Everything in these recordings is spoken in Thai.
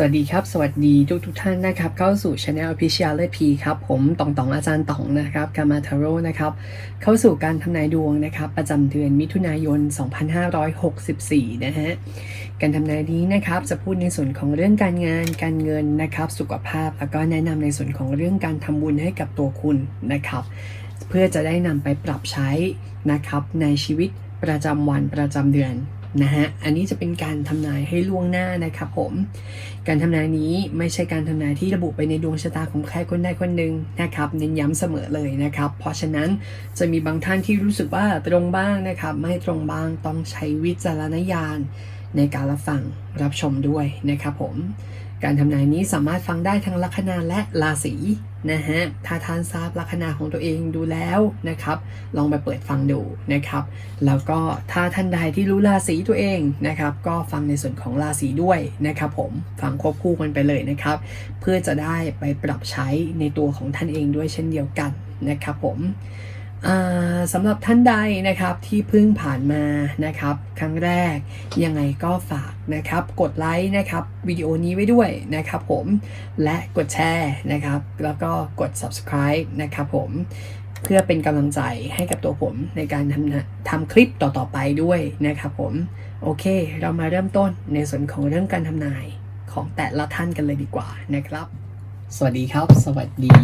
สวัสดีครับ สวัสดีทุกทุกท่านนะครับ เข้าสู่ช anel p ิช i a เลพีครับ ผมตองตองอาจารย์ตองนะครับกามาทาโร่นะครับ เข้าสู่การทำนายดวงนะครับ ประจำเดือนมิถุนายน 2564 นะฮะ การทำนายนี้นะครับ จะพูดในส่วนของเรื่องการงาน การเงินนะครับ สุขภาพ แล้วก็แนะนำในส่วนของเรื่องการทำบุญให้กับตัวคุณนะครับ เพื่อจะได้นำไปปรับใช้นะครับในชีวิตประจำวันประจำเดือน นะฮะ อันนี้จะเป็นการทำนายให้ล่วงหน้านะครับผม การทำนายนี้ไม่ใช่การทำนายที่ระบุไปในดวงชะตาของใครคนใดคนหนึ่งนะครับเน้นย้ำเสมอเลยนะครับ เพราะฉะนั้นจะมีบางท่านที่รู้สึกว่าตรงบ้างนะครับ ไม่ตรงบ้างต้องใช้วิจารณญาณในการรับฟังรับชมด้วยนะครับผม การทำนายนี้สามารถฟังได้ทั้งลัคนาและราศีนะฮะถ้าท่านทราบลัคนาของตัวเองดูแล้วนะครับ ลองไปเปิดฟังดูนะครับ แล้วก็ถ้าท่านใดที่รู้ราศีตัวเองนะครับ ก็ฟังในส่วนของราศีด้วยนะครับผมฟังควบคู่กันไปเลยนะครับ เพื่อจะได้ไปปรับใช้ในตัวของท่านเองด้วยเช่นเดียวกันนะครับผม สำหรับท่านใดนะครับที่เพิ่งผ่านมานะครับ ครั้งแรกยังไงก็ฝากนะครับ กดไลค์นะครับวิดีโอนี้ไว้ด้วยนะครับผมและกดแชร์นะครับ แล้วก็กด subscribe นะครับผมเพื่อเป็นกำลังใจให้กับตัวผมในการทำทำคลิปต่อๆไปด้วยนะครับผม โอเค เรามาเริ่มต้นในส่วนของเรื่องการทำนายของแต่ละท่านกันเลยดีกว่านะครับ สวัสดีครับ สวัสดี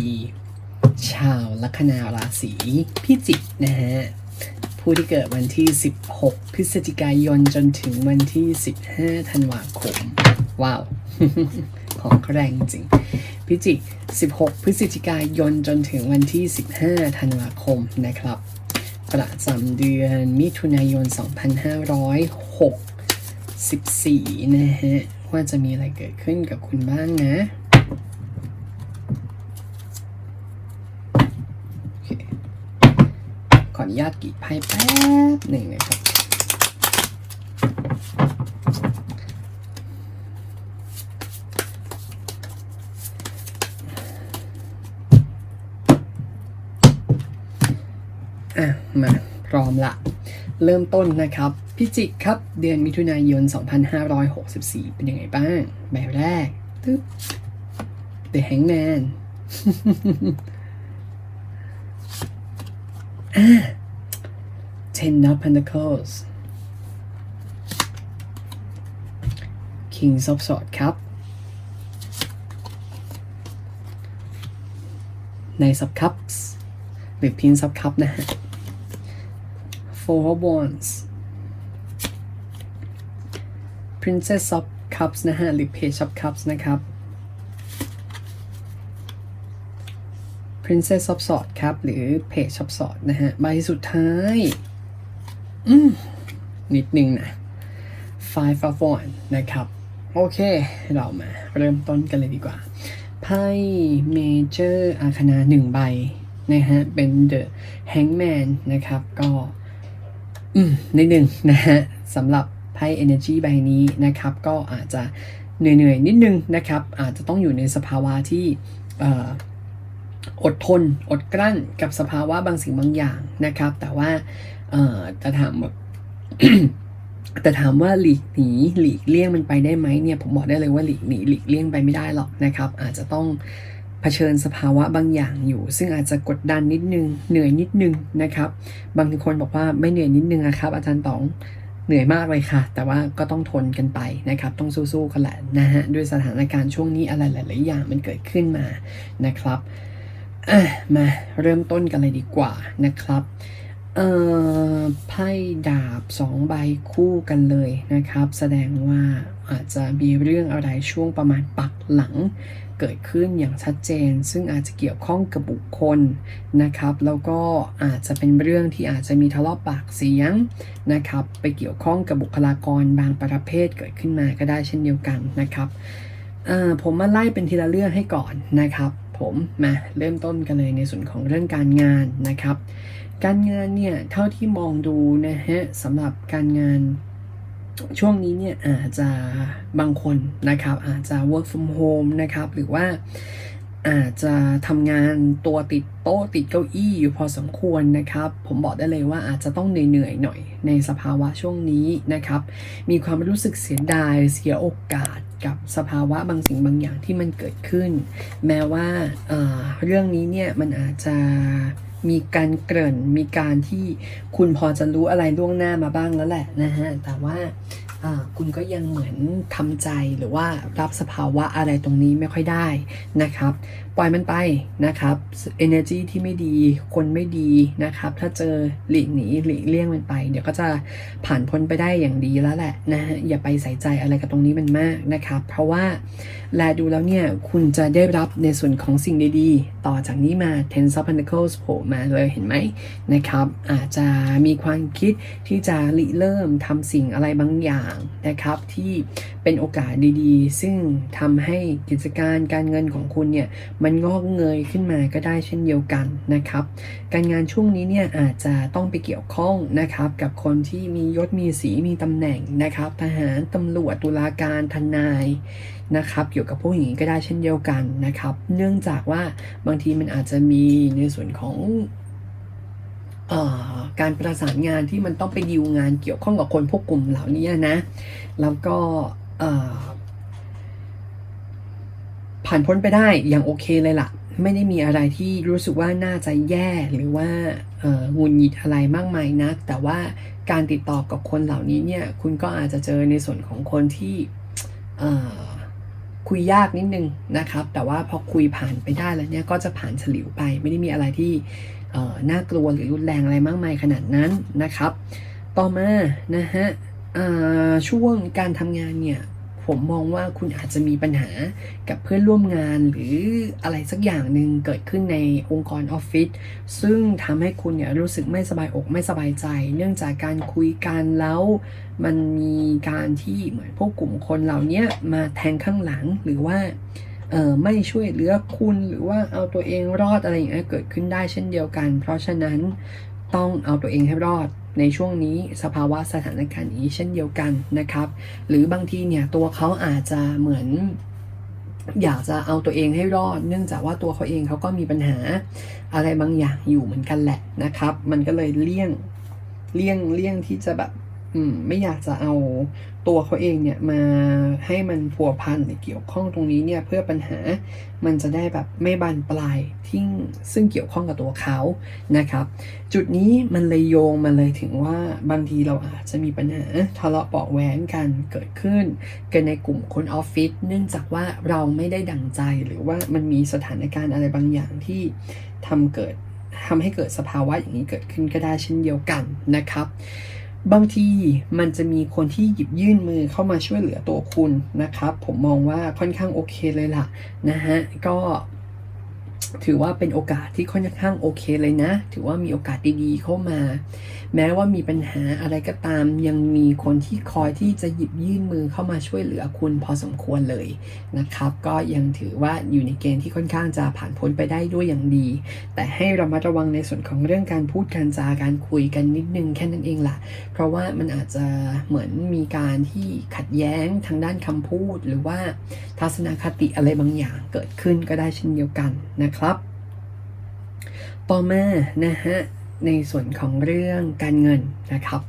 ชาวลัคนาราศีพิจิกนะฮะ ผู้ที่เกิดวันที่ 16 พฤศจิกายนจนถึงวันที่ 15 ธันวาคม ว้าว ของแรงจริง พิจิก 16 พฤศจิกายนจนถึงวันที่ 15 ธันวาคมนะครับ ประจำเดือนมิถุนายน 2564 นะฮะ ว่าจะมีอะไรเกิดขึ้นกับคุณบ้างนะ โอเค ขออนุ ญาตกีไพ่แป๊บหนึ่งนะครับ อะ มาพร้อมละ เริ่มต้นนะครับ พิจิกครับ เดือนมิถุนายน 2564 เป็นยังไงบ้าง แบบแรกตึ๊บ The Hangman อะ Ten of Pentacles Kings of Swords ครับ Knight of Cups หรือ Prince of Cups นะฮะ Four of Wands Princess of Cups นะฮะ หรือ Page of Cups นะครับ Princess of Swords ครับ หรือ Page of Swords นะฮะ ใบสุดท้าย นิดนึงนะ Five of Wands นะครับ โอเค เรามาเริ่มต้นกันเลยดีกว่า ไพ่ Major Arcana หนึ่งใบนะฮะ เป็น The Hangman นะครับ ก็อืมนิดนึงนะฮะสำหรับไพ่ Energy ใบนี้นะครับ ก็อาจจะเหนื่อยๆ นิดนึงนะครับ อาจจะต้องอยู่ในสภาวะที่อดทน อดกลั้นกับสภาวะบางสิ่งบางอย่างนะครับ แต่ว่าเอ่อจะถามว่าแต่ถามว่าหลีกหนีหลีกเลี่ยงมันไปได้ไหมเนี่ยผมบอกได้เลยว่าหลีกหนีหลีกเลี่ยงไปไม่ได้หรอกนะครับ อาจจะต้องเผชิญสภาวะบางอย่างอยู่ ซึ่งอาจจะกดดันนิดนึงเหนื่อยนิดนึงนะครับ บางคนบอกว่าไม่เหนื่อยนิดนึงอะครับ อาจารย์ต๋องเหนื่อยมากเลยค่ะ แต่ว่าก็ต้องทนกันไปนะครับ ต้องสู้ๆกันแหละนะฮะด้วยสถานการณ์ช่วงนี้อะไรหลาย ๆ อย่างมันเกิดขึ้นมานะครับมาเริ่มต้นกันเลยดีกว่านะครับ เอ่อไพ่ดาบสองใบคู่กันเลยนะครับ แสดงว่าอาจจะมีเรื่องอะไรช่วงประมาณปักหลังเกิดขึ้นอย่างชัดเจน ซึ่งอาจจะเกี่ยวข้องกับบุคคลนะครับ แล้วก็อาจจะเป็นเรื่องที่อาจจะมีทะเลาะปากเสียงนะครับ ไปเกี่ยวข้องกับบุคลากรบางประเภทเกิดขึ้นมาก็ได้เช่นเดียวกันนะครับผมมาไล่เป็นทีละเรื่องให้ก่อนนะครับ ผมมาเริ่มต้นกันเลยในส่วนของเรื่องการงานนะครับ การงานเนี่ยเท่าที่มองดูนะฮะสำหรับการงานช่วงนี้เนี่ยอาจจะบางคนนะครับอาจจะ work from home นะครับหรือว่าอาจจะทำงานตัวติดโต๊ะติดเก้าอี้อยู่พอสมควรนะครับ ผมบอกได้เลยว่าอาจจะต้องเหนื่อยๆหน่อยในสภาวะช่วงนี้นะครับ มีความรู้สึกเสียดายเสียโอกาสกับสภาวะบางสิ่งบางอย่างที่มันเกิดขึ้น แม้ว่าเอ่อเรื่องนี้เนี่ยมันอาจจะ มีการเกริ่นมีการที่คุณพอจะรู้อะไรล่วงหน้ามาบ้างแล้วแหละนะฮะแต่ว่าอ่า คุณก็ยังเหมือนทำใจหรือว่ารับสภาวะอะไรตรงนี้ไม่ค่อยได้นะครับ ปล่อยมันไปนะครับ energy ที่ไม่ดีคนไม่ดีนะครับ ถ้าเจอหลีกหนีหลีกเลี่ยงมันไป เดี๋ยวก็จะผ่านพ้นไปได้อย่างดีแล้วแหละนะฮะอย่าไปใส่ใจอะไรกับตรงนี้มันมากนะครับ เพราะว่าแลดูแล้วเนี่ยคุณจะได้รับในส่วนของสิ่งดีๆ ต่อจากนี้มา Ten of Pentacles โผล่มาเลยเห็นไหมนะครับ อาจจะมีความคิดที่จะริเริ่มทำสิ่งอะไรบางอย่างนะครับ ที่เป็นโอกาสดีๆ ซึ่งทำให้กิจการการเงินของคุณเนี่ยมันงอกเงยขึ้นมาก็ได้เช่นเดียวกันนะครับ การงานช่วงนี้เนี่ยอาจจะต้องไปเกี่ยวข้องนะครับ กับคนที่มียศมีสีมีตำแหน่งนะครับ ทหารตำรวจตุลาการทนายนะครับเกี่ยวกับพวกอย่างนี้ก็ได้เช่นเดียวกันนะครับ เนื่องจากว่าบางทีมันอาจจะมีในส่วนของ การประสานงานที่มันต้องไปดีลงานเกี่ยวข้องกับคนพวกกลุ่มเหล่านี้นะ แล้วก็ผ่านพ้นไปได้อย่างโอเคเลยล่ะ ไม่ได้มีอะไรที่รู้สึกว่าน่าจะแย่หรือว่าหงุนหงิดอะไรมากมายนัก แต่ว่าการติดต่อกับคนเหล่านี้เนี่ยคุณก็อาจจะเจอในส่วนของคนที่คุยยากนิดนึงนะครับ แต่ว่าพอคุยผ่านไปได้แล้วเนี่ยก็จะผ่านฉลิวไป ไม่ได้มีอะไรที่ น่ากลัวหรือรุนแรงอะไรมากมายขนาดนั้นนะครับ ต่อมานะฮะช่วงการทำงานเนี่ยผมมองว่าคุณอาจจะมีปัญหากับเพื่อนร่วมงานหรืออะไรสักอย่างหนึ่งเกิดขึ้นในองค์กรออฟฟิศซึ่งทำให้คุณเนี่ยรู้สึกไม่สบายอกไม่สบายใจ เนื่องจากการคุยกันแล้ว มันมีการที่เหมือนพวกกลุ่มคนเหล่านี้มาแทงข้างหลังหรือว่า เออไม่ช่วยเหลือคุณหรือว่าเอาตัวเองรอดอะไรอย่างเงี้ยเกิดขึ้นได้เช่นเดียวกัน เพราะฉะนั้นต้องเอาตัวเองให้รอดในช่วงนี้สภาวะสถานการณ์นี้เช่นเดียวกันนะครับ หรือบางทีเนี่ยตัวเขาอาจจะเหมือนอยากจะเอาตัวเองให้รอด เนื่องจากว่าตัวเขาเองเขาก็มีปัญหาอะไรบางอย่างอยู่เหมือนกันแหละนะครับ มันก็เลยเลี่ยงเลี่ยงเลี่ยงที่จะแบบ อืมไม่อยากจะเอา ตัวเขาเองเนี่ยมาให้มันพัวพันเกี่ยวข้องตรงนี้เนี่ยเพื่อปัญหามันจะได้แบบไม่บานปลายที่ซึ่งเกี่ยวข้องกับตัวเขานะครับ จุดนี้มันเลยโยงมาเลยถึงว่าบางทีเราอาจจะมีปัญหาทะเลาะเบาะแว้งกันเกิดขึ้น กันในกลุ่มคนออฟฟิศเนื่องจากว่าเราไม่ได้ดั่งใจหรือว่ามันมีสถานการณ์อะไรบางอย่างที่ทำเกิดทำให้เกิดสภาวะอย่างนี้เกิดขึ้นก็ได้เช่นเดียวกันนะครับ บางทีมันจะมีคนที่หยิบยื่นมือเข้ามาช่วยเหลือตัวคุณนะครับ ผมมองว่าค่อนข้างโอเคเลยล่ะนะฮะก็ ถือว่าเป็นโอกาสที่ค่อนข้างโอเคเลยนะ ถือว่ามีโอกาสดีๆเข้ามา แม้ว่ามีปัญหาอะไรก็ตาม ยังมีคนที่คอยที่จะหยิบยื่นมือเข้ามาช่วยเหลือคุณพอสมควรเลยนะครับ ก็ยังถือว่าอยู่ในเกณฑ์ที่ค่อนข้างจะผ่านพ้นไปได้ด้วยอย่างดี แต่ให้ระมัดระวังในส่วนของเรื่องการพูดการจาการคุยกันนิดนึงแค่นั้นเองล่ะ เพราะว่ามันอาจจะเหมือนมีการที่ขัดแย้งทางด้านคำพูด หรือว่าทัศนคติอะไรบางอย่างเกิดขึ้นก็ได้เช่นเดียวกันนะครับ ต่อมานะฮะในส่วนของเรื่องการเงินนะครับ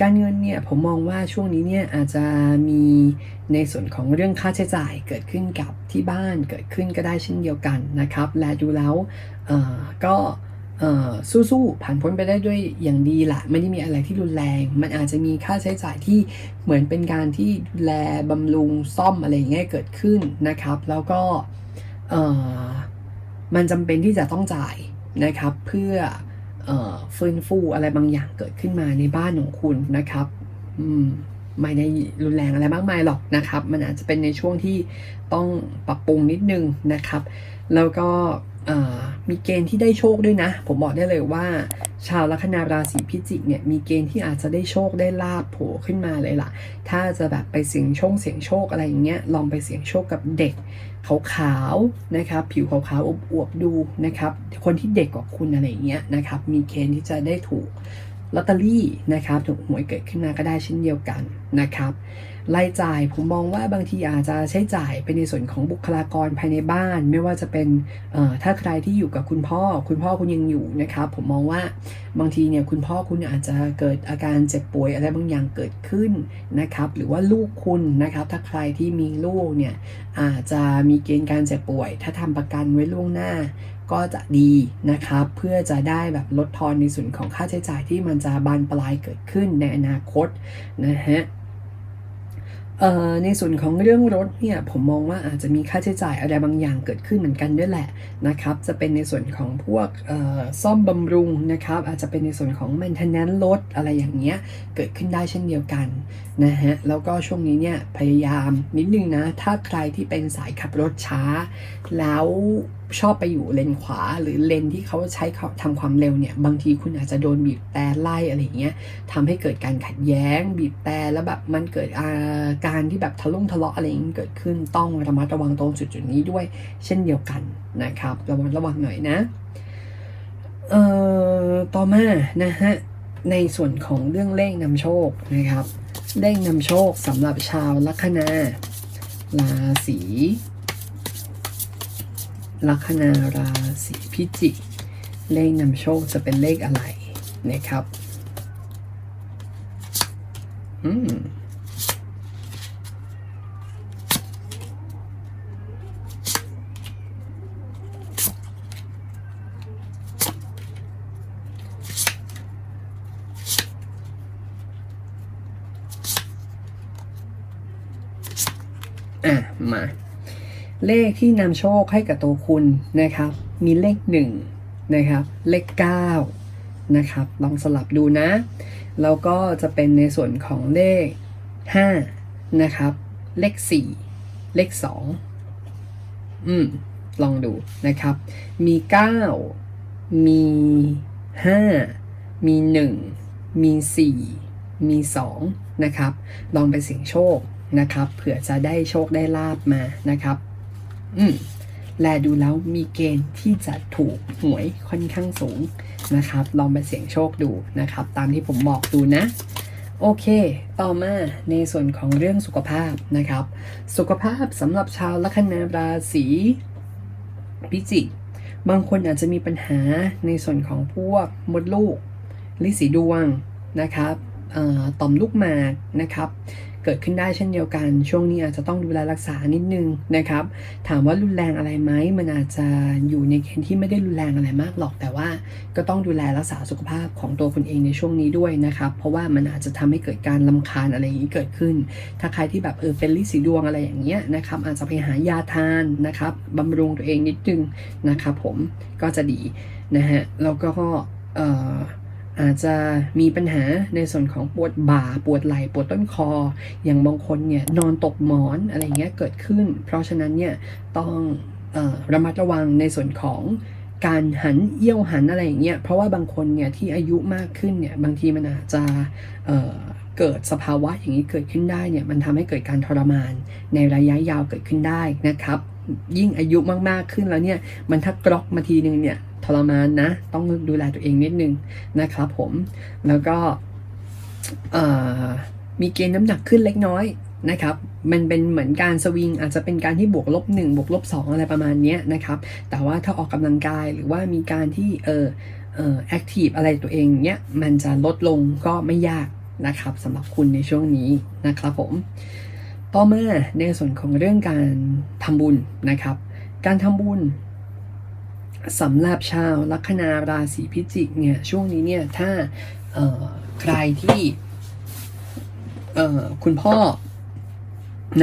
การเงินเนี่ยผมมองว่าช่วงนี้เนี่ยอาจจะมีในส่วนของเรื่องค่าใช้จ่ายเกิดขึ้นกับที่บ้านเกิดขึ้นก็ได้เช่นเดียวกันนะครับ และดูแล้วก็สู้ๆผ่านพ้นไปได้ด้วยอย่างดีละไม่ได้มีอะไรที่รุนแรง มันอาจจะมีค่าใช้จ่ายที่เหมือนเป็นการที่ดูแลบำรุงซ่อมอะไรอย่างเงี้ยเกิดขึ้นนะครับ แล้วก็ มันจำเป็นที่จะต้องจ่ายนะครับ เพื่ออฟื้นฟูอะไรบางอย่างเกิดขึ้นมาในบ้านของคุณนะครับอืมไม่ได้รุนแรงอะไรมากมายหรอกนะครับ มันอาจจะเป็นในช่วงที่ต้องปรับปรุงนิดนึงนะครับ แล้วก็มีเกณฑ์ที่ได้โชคด้วยนะ ผมบอกได้เลยว่า ชาวลัคนาราศีพิจิกเนี่ยมีเกณฑ์ที่อาจจะได้โชคได้ลาบโผล่ขึ้นมาเลยล่ะ ถ้าจะแบบไปเสี่ยงโชคเสี่ยงโชคอะไรอย่างเงี้ยลองไปเสี่ยงโชคกับเด็ก ขาวๆนะครับผิวขาวๆอวบๆดูนะครับ คนที่เด็กกว่าคุณอะไรเงี้ยนะครับ มีเกณฑ์ที่จะได้ถูกลอตเตอรี่นะครับ ถูกหวยเกิดขึ้นมาก็ได้เช่นเดียวกันนะครับ รายจ่ายผมมองว่าบางทีอาจจะใช้จ่ายไปในส่วนของบุคลากรภายในบ้าน ไม่ว่าจะเป็นถ้าใครที่อยู่กับคุณพ่อ คุณพ่อคุณยังอยู่นะครับผมมองว่าบางทีเนี่ยคุณพ่อคุณอาจจะเกิดอาการเจ็บป่วยอะไรบางอย่างเกิดขึ้นนะครับ หรือว่าลูกคุณนะครับ ถ้าใครที่มีลูกเนี่ยอาจจะมีเกณฑ์การเจ็บป่วย ถ้าทำประกันไว้ล่วงหน้าก็จะดีนะครับ เพื่อจะได้แบบลดทอนในส่วนของค่าใช้จ่ายที่มันจะบานปลายเกิดขึ้นในอนาคตนะฮะ ในส่วนของเรื่องรถเนี่ยผมมองว่าอาจจะมีค่าใช้จ่ายอะไรบางอย่างเกิดขึ้นเหมือนกันด้วยแหละนะครับจะเป็นในส่วนของพวกซ่อมบำรุงนะครับอาจจะเป็นในส่วนของ maintenance รถอะไรอย่างเงี้ยเกิดขึ้นได้เช่นเดียวกันนะฮะแล้วก็ช่วงนี้เนี่ยพยายามนิดนึงนะถ้าใครที่เป็นสายขับรถช้าแล้ว ชอบไปอยู่เลนขวาหรือเลนที่เขาใช้ทำความเร็วเนี่ยบางทีคุณอาจจะโดนบีบแต่ไล่อะไรอย่างเงี้ยทำให้เกิดการขัดแย้ง บีบแต่แล้วแบบมันเกิดอาการที่แบบทะลุงทะเลาะอะไรอย่างนี้เกิดขึ้นต้องระมัดระวังตรงจุดจุดนี้ด้วย เช่นเดียวกันนะครับระมัดระวังหน่อยนะเอ่อต่อมานะฮะในส่วนของเรื่องเลขนำโชคนะครับเลขนำโชคสำหรับชาวลัคนาราศี ลัคนาราศีพิจิก เลขนำโชคจะเป็นเลขอะไรนะครับ อืม อะ มา เลขที่นำโชคให้กับตัวคุณนะครับ มีเลขหนึ่งนะครับ เลขเก้านะครับลองสลับดูนะ แล้วก็จะเป็นในส่วนของเลข5นะครับ เลข 4 เลข 2 อืม ลองดูนะครับ มี 9 มี 5 มี 1 มี 4 มี 2 นะครับ ลองไปเสี่ยงโชคนะครับเผื่อจะได้โชคได้ลาบมานะครับ อืมแลดูแล้วมีเกณฑ์ที่จะถูกหวยค่อนข้างสูงนะครับ ลองไปเสี่ยงโชคดูนะครับ ตามที่ผมบอกดูนะ โอเค ต่อมาในส่วนของเรื่องสุขภาพนะครับ สุขภาพสำหรับชาวลัคนาราศีพิจิกบางคนอาจจะมีปัญหาในส่วนของพวกมดลูก ลิสีดวงนะครับต่อมลูกหมากนะครับ เกิดขึ้นได้เช่นเดียวกัน ช่วงนี้อาจจะต้องดูแลรักษานิดนึงนะครับ ถามว่ารุนแรงอะไรไหมมันอาจจะอยู่ในเกณฑ์ที่ไม่ได้รุนแรงอะไรมากหรอก แต่ว่าก็ต้องดูแลรักษาสุขภาพของตัวคุณเองในช่วงนี้ด้วยนะครับ เพราะว่ามันอาจจะทำให้เกิดการลำคาญอะไรอย่างนี้เกิดขึ้น ถ้าใครที่แบบเออเป็นลิสีดวงอะไรอย่างเงี้ยนะครับ อาจจะไปหายาทานนะครับบำรุงตัวเองนิดนึงนะครับ ผมก็จะดีนะฮะแล้วก็เอ่อ อาจจะมีปัญหาในส่วนของปวดบ่า ปวดไหล่ ปวดต้นคอ อย่างบางคนเนี่ยนอนตกหมอนอะไรเงี้ยเกิดขึ้น เพราะฉะนั้นเนี่ยต้องอระมัดระวังในส่วนของการหันเอี้ยวหันอะไรอย่างเงี้ย เพราะว่าบางคนเนี่ยที่อายุมากขึ้นเนี่ยบางทีมันอาจจะเเกิดสภาวะอย่างนี้เกิดขึ้นได้เนี่ยมันทำให้เกิดการทรมานในระยะยาวเกิดขึ้นได้นะครับ ยิ่งอายุมากๆขึ้นแล้วเนี่ย มันถ้ากรอกมาทีนึงเนี่ยทรมานนะ ต้องดูแลตัวเองนิดนึงนะครับผม แล้วก็มีเกณฑ์น้ำหนักขึ้นเล็กน้อยนะครับ มันเป็นเหมือนการสวิงอาจจะเป็นการที่บวกลบ1บวกลบ2อะไรประมาณนี้นะครับ แต่ว่าถ้าออกกำลังกายหรือว่ามีการที่เออเอ่อแอคทีฟอะไรตัวเองเนี้ย มันจะลดลงก็ไม่ยากนะครับสำหรับคุณในช่วงนี้นะครับผม ต่อมาในส่วนของเรื่องการทำบุญนะครับ การทำบุญสำหรับชาวลัคนาราศีพิจิกเนี่ยช่วงนี้เนี่ยถ้าใครที่คุณพ่อ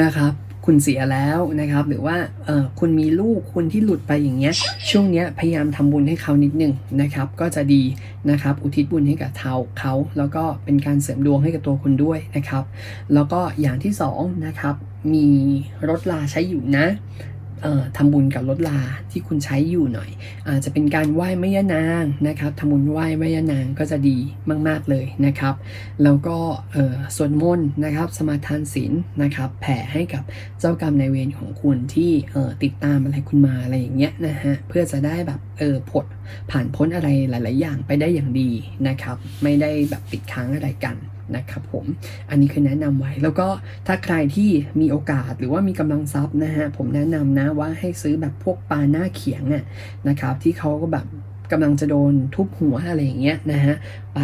นะครับ คุณเสียแล้วนะครับ หรือว่าเออคุณมีลูกคุณที่หลุดไปอย่างเงี้ย ช่วงเนี้ยพยายามทำบุญให้เขานิดนึงนะครับ ก็จะดีนะครับ อุทิศบุญให้กับเทาเขา แล้วก็เป็นการเสริมดวงให้กับตัวคุณด้วยนะครับ แล้วก็อย่างที่สองนะครับ มีรถลาใช้อยู่นะ ทำบุญกับรถลาที่คุณใช้อยู่หน่อย อาจจะเป็นการไหว้แม่ยานางนะครับทำบุญไหว้แม่ยานางก็จะดีมาก ๆเลยนะครับ แล้วก็สวดมนต์นะครับ สมาทานศีลนะครับ แผ่ให้กับเจ้ากรรมนายเวรของคุณที่ติดตามอะไรคุณมาอะไรอย่างเงี้ยนะฮะเพื่อจะได้แบบเออผลผ่านพ้นอะไรหลาย ๆ อย่างไปได้อย่างดีนะครับ ไม่ได้แบบติดค้างอะไรกัน นะครับผม อันนี้คือแนะนำไว้ แล้วก็ถ้าใครที่มีโอกาสหรือว่ามีกำลังทรัพย์นะฮะ ผมแนะนำนะว่าให้ซื้อแบบพวกปลาหน้าเขียงอะนะครับที่เขาก็แบบกำลังจะโดนทุบหัวอะไรอย่างเงี้ยนะฮะ ไป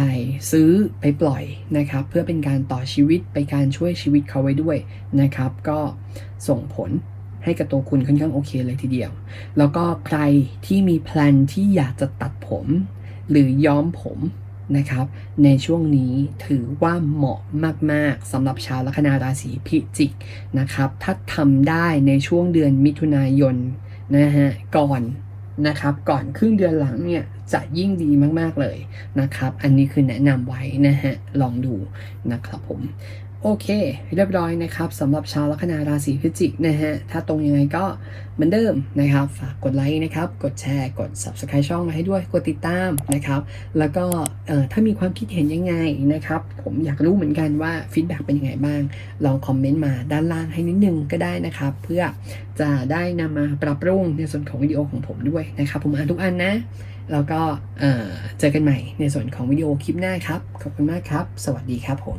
ซื้อไปปล่อยนะครับ เพื่อเป็นการต่อชีวิตไปการช่วยชีวิตเขาไว้ด้วยนะครับ ก็ส่งผลให้กับตัวคุณค่อนข้างโอเคเลยทีเดียว แล้วก็ใครที่มีแพลนที่อยากจะตัดผม หรือย้อมผม นะครับ ในช่วงนี้ถือว่าเหมาะมาก ๆสำหรับชาวลัคนาราศีพิจิกนะครับ ถ้าทำได้ในช่วงเดือนมิถุนายนนะฮะก่อนนะครับก่อนครึ่งเดือนหลังเนี่ยจะยิ่งดีมาก ๆ เลยนะครับ อันนี้คือแนะนำไว้นะฮะลองดูนะครับผม โอเค เรียบร้อยนะครับสำหรับชาวลัคนาราศีพิจิกนะฮะ ถ้าตรงยังไงก็เหมือนเดิมนะครับ ฝากกดไลค์นะครับ กดแชร์ กด subscribe ช่องมาให้ด้วย กดติดตามนะครับ แล้วก็ถ้ามีความคิดเห็นยังไงนะครับ ผมอยากรู้เหมือนกันว่าฟีดแบ็กเป็นยังไงบ้าง ลองคอมเมนต์มาด้านล่างให้นิดนึงก็ได้นะครับ เพื่อจะได้นำมาปรับปรุงในส่วนของวิดีโอของผมด้วยนะครับ ผมอ่านทุกอันนะ แล้วก็เจอกันใหม่ในส่วนของวิดีโอคลิปหน้าครับ ขอบคุณมากครับ สวัสดีครับผม